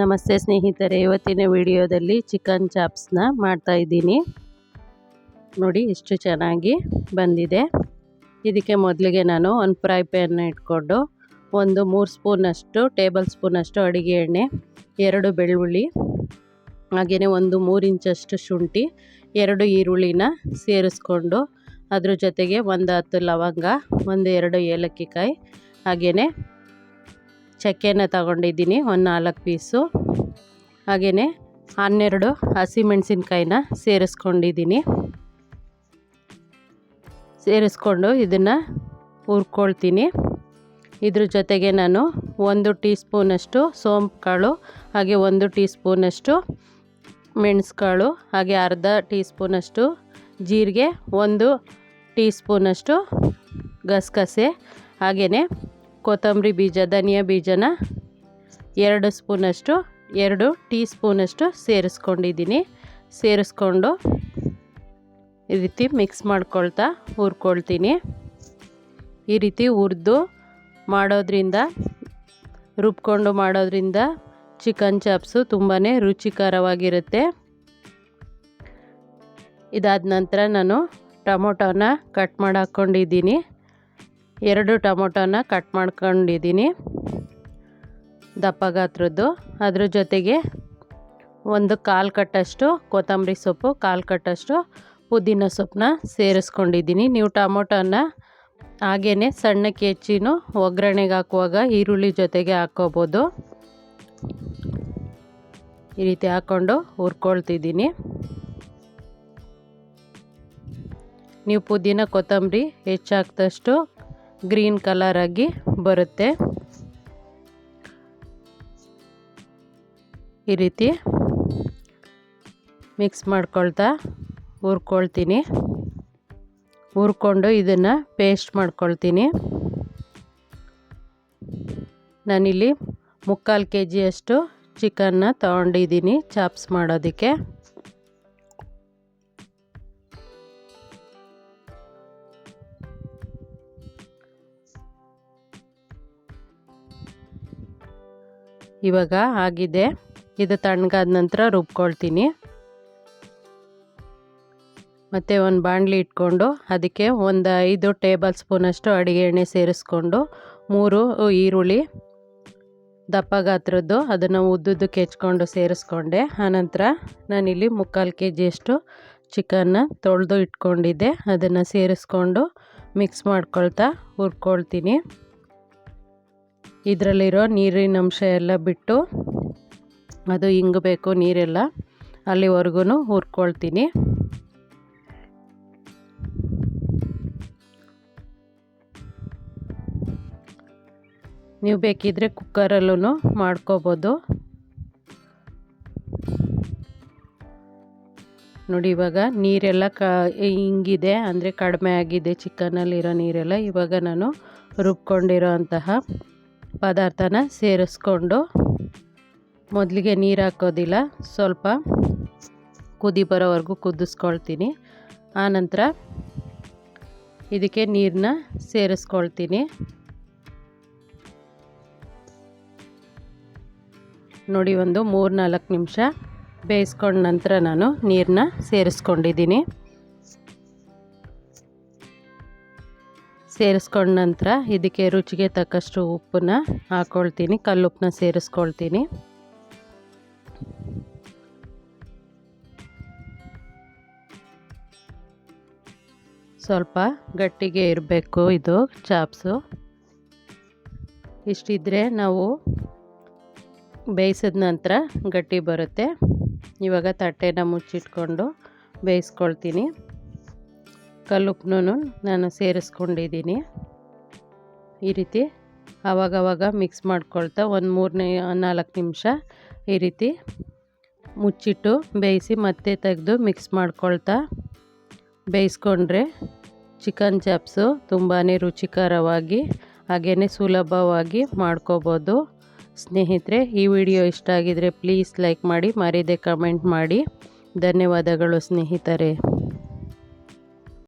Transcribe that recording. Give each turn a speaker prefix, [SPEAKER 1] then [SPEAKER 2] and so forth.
[SPEAKER 1] ನಮಸ್ತೆ ಸ್ನೇಹಿತರೆ, ಇವತ್ತಿನ ವಿಡಿಯೋದಲ್ಲಿ ಚಿಕನ್ ಚಾಪ್ಸ್ನ ಮಾಡ್ತಾ ಇದ್ದೀನಿ. ನೋಡಿ ಎಷ್ಟು ಚೆನ್ನಾಗಿ ಬಂದಿದೆ. ಇದಕ್ಕೆ ಮೊದಲಿಗೆ ನಾನು ಒಂದು ಫ್ರೈ ಪ್ಯಾನ್ ಇಟ್ಕೊಂಡು ಒಂದು ಮೂರು ಸ್ಪೂನಷ್ಟು, ಟೇಬಲ್ ಸ್ಪೂನಷ್ಟು ಅಡುಗೆ ಎಣ್ಣೆ, ಎರಡು ಬೆಳ್ಳುಳ್ಳಿ ಹಾಗೆಯೇ ಒಂದು ಮೂರು ಇಂಚಷ್ಟು ಶುಂಠಿ, ಎರಡು ಈರುಳ್ಳಿನ ಸೇರಿಸ್ಕೊಂಡು ಅದ್ರ ಜೊತೆಗೆ ಒಂದು ಹತ್ತು ಲವಂಗ, ಒಂದು ಎರಡು ಏಲಕ್ಕಿ ಕಾಯಿ ಹಾಗೆಯೇ ಚಕ್ಕೆನ ತಗೊಂಡಿದ್ದೀನಿ, ಒಂದು ನಾಲ್ಕು ಪೀಸು. ಹಾಗೆಯೇ ಹನ್ನೆರಡು ಹಸಿಮೆಣಸಿನ್ಕಾಯಿನ ಸೇರಿಸ್ಕೊಂಡಿದ್ದೀನಿ. ಸೇರಿಸ್ಕೊಂಡು ಇದನ್ನು ಹುರ್ಕೊಳ್ತೀನಿ. ಇದ್ರ ಜೊತೆಗೆ ನಾನು ಒಂದು ಟೀ ಸ್ಪೂನಷ್ಟು ಸೋಂಪು ಕಾಳು ಹಾಗೆ ಒಂದು ಟೀ ಸ್ಪೂನಷ್ಟು ಮೆಣಸುಕಾಳು, ಹಾಗೆ ಅರ್ಧ ಟೀ ಸ್ಪೂನಷ್ಟು ಜೀರಿಗೆ, ಒಂದು ಟೀ ಸ್ಪೂನಷ್ಟು ಗಸಗಸೆ ಹಾಗೆಯೇ ಕೊತ್ತಂಬರಿ ಬೀಜ, ಧನಿಯಾ ಬೀಜನ ಎರಡು ಸ್ಪೂನಷ್ಟು, ಎರಡು ಟೀ ಸ್ಪೂನಷ್ಟು ಸೇರಿಸ್ಕೊಂಡಿದ್ದೀನಿ. ಸೇರಿಸ್ಕೊಂಡು ಈ ರೀತಿ ಮಿಕ್ಸ್ ಮಾಡ್ಕೊಳ್ತಾ ಹುರ್ಕೊಳ್ತೀನಿ. ಈ ರೀತಿ ಹುರಿದು ಮಾಡೋದ್ರಿಂದ, ರುಬ್ಕೊಂಡು ಮಾಡೋದ್ರಿಂದ ಚಿಕನ್ ಚಾಪ್ಸು ತುಂಬಾ ರುಚಿಕರವಾಗಿರುತ್ತೆ. ಇದಾದ ನಂತರ ನಾನು ಟೊಮೊಟೊನ ಕಟ್ ಮಾಡಿ ಹಾಕ್ಕೊಂಡಿದ್ದೀನಿ ಎರಡು ಟೊಮೊಟೊನ ಕಟ್ ಮಾಡ್ಕೊಂಡಿದ್ದೀನಿ. ದಪ್ಪ ಗಾತ್ರದ್ದು ಅದ್ರ ಜೊತೆಗೆ ಒಂದು ಕಾಲು ಕಟ್ಟಷ್ಟು ಕೊತ್ತಂಬರಿ ಸೊಪ್ಪು, ಕಾಲು ಕಟ್ಟಷ್ಟು ಪುದೀನ ಸೊಪ್ಪನ್ನ ಸೇರಿಸ್ಕೊಂಡಿದ್ದೀನಿ. ನೀವು ಟೊಮೊಟೊನ ಹಾಗೇ ಸಣ್ಣಕ್ಕೆ ಹೆಚ್ಚಿನೂ ಒಗ್ಗರಣೆಗೆ ಹಾಕುವಾಗ ಈರುಳ್ಳಿ ಜೊತೆಗೆ ಹಾಕ್ಕೋಬೋದು ಈ ರೀತಿ ಹಾಕ್ಕೊಂಡು ಹುರ್ಕೊಳ್ತಿದ್ದೀನಿ. ನೀವು ಪುದೀನ ಕೊತ್ತಂಬರಿ ಹೆಚ್ಚಾಗ್ದಷ್ಟು ಗ್ರೀನ್ ಕಲರ್ ಆಗಿ ಬರುತ್ತೆ. ಈ ರೀತಿ ಮಿಕ್ಸ್ ಮಾಡ್ಕೊಳ್ತಾ ಹುರ್ಕೊಳ್ತೀನಿ. ಹುರ್ಕೊಂಡು ಇದನ್ನು ಪೇಸ್ಟ್ ಮಾಡ್ಕೊಳ್ತೀನಿ. ನಾನಿಲ್ಲಿ ಮುಕ್ಕಾಲು ಕೆ ಜಿಯಷ್ಟು ಚಿಕನ್ನ ತೊಗೊಂಡಿದ್ದೀನಿ ಚಾಪ್ಸ್ ಮಾಡೋದಕ್ಕೆ. ಇವಾಗ ಆಗಿದೆ. ಇದು ತಣ್ಣಗಾದ ನಂತರ ರುಬ್ಕೊಳ್ತೀನಿ. ಮತ್ತು ಒಂದು ಬಾಣಲಿ ಇಟ್ಕೊಂಡು ಅದಕ್ಕೆ ಒಂದು ಐದು ಟೇಬಲ್ ಸ್ಪೂನಷ್ಟು ಅಡುಗೆ ಎಣ್ಣೆ ಸೇರಿಸ್ಕೊಂಡು ಮೂರು ಈರುಳ್ಳಿ, ದಪ್ಪ ಗಾತ್ರದ್ದು ಅದನ್ನು ಉದ್ದುದ್ದಕ್ಕೆ ಕೆಚ್ಕೊಂಡು ಸೇರಿಸ್ಕೊಂಡೆ. ಆನಂತರ ನಾನಿಲ್ಲಿ ಮುಕ್ಕಾಲು ಕೆ ಜಿಯಷ್ಟು ಚಿಕನ್ನ ತೊಳೆದು ಇಟ್ಕೊಂಡಿದ್ದೆ. ಅದನ್ನು ಸೇರಿಸ್ಕೊಂಡು ಮಿಕ್ಸ್ ಮಾಡ್ಕೊಳ್ತಾ ಹುರ್ಕೊಳ್ತೀನಿ. ಇದರಲ್ಲಿರೋ ನೀರಿನ ಅಂಶ ಎಲ್ಲ ಬಿಟ್ಟು ಅದು ಇಂಗಬೇಕು ನೀರೆಲ್ಲ ಅಲ್ಲಿವರೆಗೂ ಹುರ್ಕೊಳ್ತೀನಿ. ನೀವು ಬೇಕಿದ್ದರೆ ಕುಕ್ಕರಲ್ಲೂ ಮಾಡ್ಕೋಬೋದು. ನೋಡಿ, ಇವಾಗ ನೀರೆಲ್ಲ ಕ, ಹಿಂಗಿದೆ, ಅಂದರೆ ಕಡಿಮೆ ಆಗಿದೆ ಚಿಕನಲ್ಲಿರೋ ನೀರೆಲ್ಲ, ಇವಾಗ ನಾನು ರುಬ್ಕೊಂಡಿರೋ ಅಂತಹ ಪದಾರ್ಥನ ಸೇರಿಸ್ಕೊಂಡು ಮೊದಲಿಗೆ ನೀರು ಹಾಕೋದಿಲ್ಲ, ಸ್ವಲ್ಪ ಕುದಿ ಬರೋವರೆಗೂ ಕುದಿಸ್ಕೊಳ್ತೀನಿ. ಆನಂತರ ಇದಕ್ಕೆ ನೀರನ್ನ ಸೇರಿಸ್ಕೊಳ್ತೀನಿ. ನೋಡಿ ಒಂದು ಮೂರು ನಾಲ್ಕು ನಿಮಿಷ ಬೇಯಿಸ್ಕೊಂಡ ನಂತರ ನಾನು ನೀರನ್ನ ಸೇರಿಸ್ಕೊಂಡಿದ್ದೀನಿ. ಸೇರಿಸ್ಕೊಂಡ ನಂತರ ಇದಕ್ಕೆ ರುಚಿಗೆ ತಕ್ಕಷ್ಟು ಉಪ್ಪನ್ನ ಹಾಕ್ಕೊಳ್ತೀನಿ ಕಲ್ಲುಪ್ಪನ್ನ ಸೇರಿಸ್ಕೊಳ್ತೀನಿ. ಸ್ವಲ್ಪ ಗಟ್ಟಿಗೆ ಇರಬೇಕು ಇದು ಚಾಪ್ಸು. ಇಷ್ಟಿದ್ರೆ ನಾವು ಬೇಯಿಸಿದ ನಂತರ ಗಟ್ಟಿ ಬರುತ್ತೆ. ಇವಾಗ ತಟ್ಟೆನ ಮುಚ್ಚಿಟ್ಕೊಂಡು ಬೇಯಿಸ್ಕೊಳ್ತೀನಿ. ಕಲ್ಲುಪ್ಪನೂ ನಾನು ಸೇರಿಸ್ಕೊಂಡಿದ್ದೀನಿ. ಈ ರೀತಿ ಆವಾಗವಾಗ ಮಿಕ್ಸ್ ಮಾಡ್ಕೊಳ್ತಾ ಒಂದು ಮೂರನೇ, ನಾಲ್ಕು ನಿಮಿಷ ಈ ರೀತಿ ಮುಚ್ಚಿಟ್ಟು ಬೇಯಿಸಿ ಮತ್ತೆ ತೆಗೆದು ಮಿಕ್ಸ್ ಮಾಡ್ಕೊಳ್ತಾ ಬೇಯಿಸ್ಕೊಂಡ್ರೆ ಚಿಕನ್ ಚಾಪ್ಸು ತುಂಬಾ ರುಚಿಕರವಾಗಿ ಹಾಗೆಯೇ ಸುಲಭವಾಗಿ ಮಾಡ್ಕೋಬೋದು. ಸ್ನೇಹಿತರೆ, ಈ ವಿಡಿಯೋ ಇಷ್ಟ ಆಗಿದರೆ ಪ್ಲೀಸ್ ಲೈಕ್ ಮಾಡಿ, ಮರೀದೆ ಕಮೆಂಟ್ ಮಾಡಿ. ಧನ್ಯವಾದಗಳು ಸ್ನೇಹಿತರೆ.